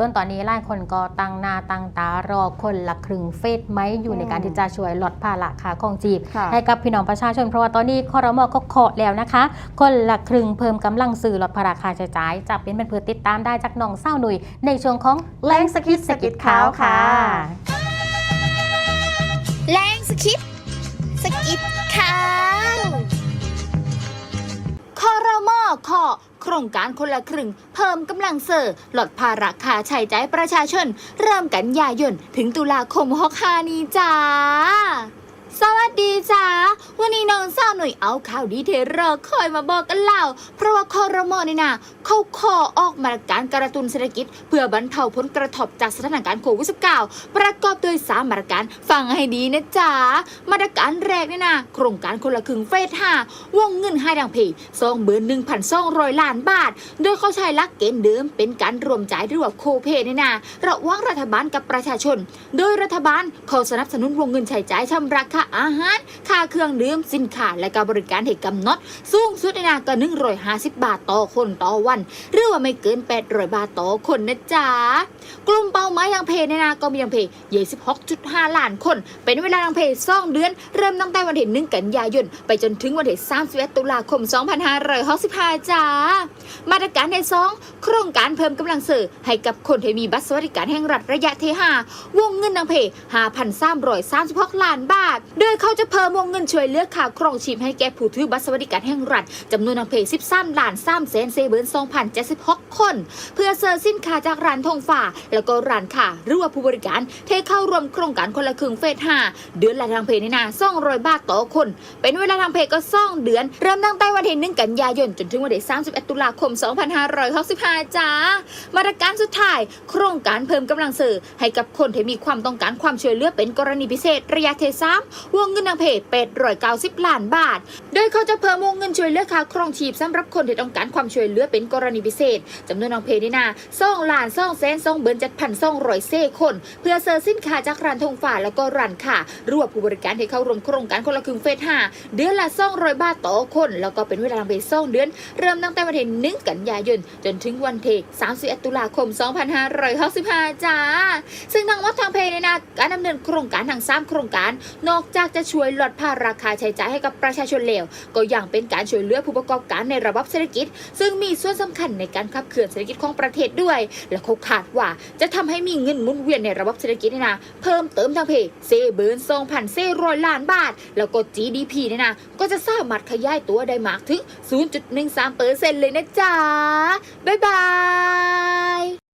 ส่วนตอนนี้หลายคนก็ตั้งหน้าตั้งตารอคนละครึ่งเฟสไหมอยู่ในการที่จะช่วยลดภาระค่าของจีบค่ะให้กับพี่น้องประชาชนเพราะว่าตอนนี้คอรมอก็เคาะแล้วนะคะ คนละครึ่งเพิ่มกำลังซื้อลดภาระค่าใช้จ่ายจะเป็นเป็นเพื่อติดตามได้จากน้องเศร้าหนุ่ยในช่วงของแรงสกิดสกิดขาวค่ะแรงสคิปสกิดข่าวคอรมอขอโครงการคนละครึ่ง เพิ่มกำลังเสอลดภาระค่าใช้จ่ายประชาชน เริ่มกันยายนถึงตุลาคมหกหานี้จ้า สวัสดีจ้าวันนี้น้องสาวหน่อยเอาข่าวดีเทรอคอยมาบอกกันเล่า เพราะว่าคอรมอนี่นะเขาขอออกมาตรการกระตุ้นเศรษฐกิจ เพื่อบรรเทาผลกระทบจากสถานการณ์โควิด -19 ประกอบด้วยสามมาตรการฟังให้ดีนะจ๊ะมาตรการแรกเนี่ยนะโครงการคนละครึ่งเฟสห้าวงเงินให้ดังเพย์สองเบือนหนึ่งพันสองร้อยล้านบาท โดยเขาใช้หลักเกณฑ์เดิมเป็นการรวมจ่ายหรือว่าโคเพเนี่ยนะระหว่างรัฐบาลกับประชาชน โดยรัฐบาลเขาสนับสนุนวงเงินใช้จ่ายชำระค่าอาหาร ค่าเครื่องดื่มสินค้าและการบริการให้กำหนด สูงสุดในนาก็150 บาทต่อคนต่อวัน หรือว่าไม่เกิน 800 บาทต่อคนนะจ๊ะ กลุ่มเป้าหมายทางเพในนาก็มีทางเพศ26.5 ล้านคน เป็นเวลาทางเพศ2เดือน เริ่มตั้งแต่วันที่1กันยายน ไปจนถึงวันที่31ตุลาคม 2565จ้า มาตรการที่2โครงการเพิ่มกำลังซื้อให้กับคนที่มีบัตรสวัสดิการแห่งรัฐระยะที่5วงเงินทางเพศ5,336ล้านบาทโดยเขาจะเพิ่มวงเงินช่วยเหลือกค่าครองชีพให้แก่ผู้ถือบัตรสวัสดิการแห่งรัฐจำนวนทางเพศ13ล้าน3แสนเซเบิร์น2,076 คน เพื่อเสิร์สินค้าจากร้านทงฟ้าแล้วก็ร้านค้าหรือว่าผู้บริการเทเข้าร่วมโครงการคนละครึ่งเฟส5เดือนละทางเพจนี่นะ200บาทต่อคน เป็นเวลาทางเพจก็2เดือน เริ่มตั้งแต่วันที่1กันยายนจนถึงวันที่31ตุลาคม 2565จ้ามาตรการสุดท้าย โครงการเพิ่มกำลังซื้อให้กับคนที่มีความต้องการความช่วยเหลือเป็นกรณีพิเศษระยะเทสามวงเงินทางเพจ890ล้านบาท โดยเขาจะเพิ่มวงเงินช่วยเหลือค่าครองชีพสำหรับคนที่ต้องการความช่วยเหลือเป็นกรณีพิเศษจำนวนทางเพจนี่นะ2ล้าน2แสน2เบิร์น7,200เซ่คน เพื่อเซอร์สินค้าจากร้านทงฟ้าแล้วก็ร้านค้ารวบผู้บริการที่เข้าร่วมโครงการคนละครึ่งเฟส5เดือนละ200บาทต่อคน แล้วก็เป็นเวลาทางเพจ2เดือน เริ่มตั้งแต่วันที่1กันยายนจนถึงวันที่31ตุลาคม 2565จ้าซึ่งทางวัดทางเพในนาการดำเนินโครงการทั้ง3โครงการนอกจากจะช่วยลดภาระค่าใช้จ่ายให้กับประชาชนแล้วก็ยังเป็นการช่วยเหลือผู้ประกอบการในระบบเศรษฐกิจ ซึ่งมีส่วนสำคัญในการขับเคลื่อนเศรษฐกิจของประเทศด้วย และเขาคาดว่าจะทำให้มีเงินหมุนเวียนในระบบเศรษฐกิจนี่นะเพิ่มเติมทางเพเซเบิร์น2,000เซร้อยล้านบาท แล้วก็ GDP เนี่ยนะก็จะสามารถขยายตัวได้มากถึง 0.13%เลยนะจ๊ะบ๊ายบาย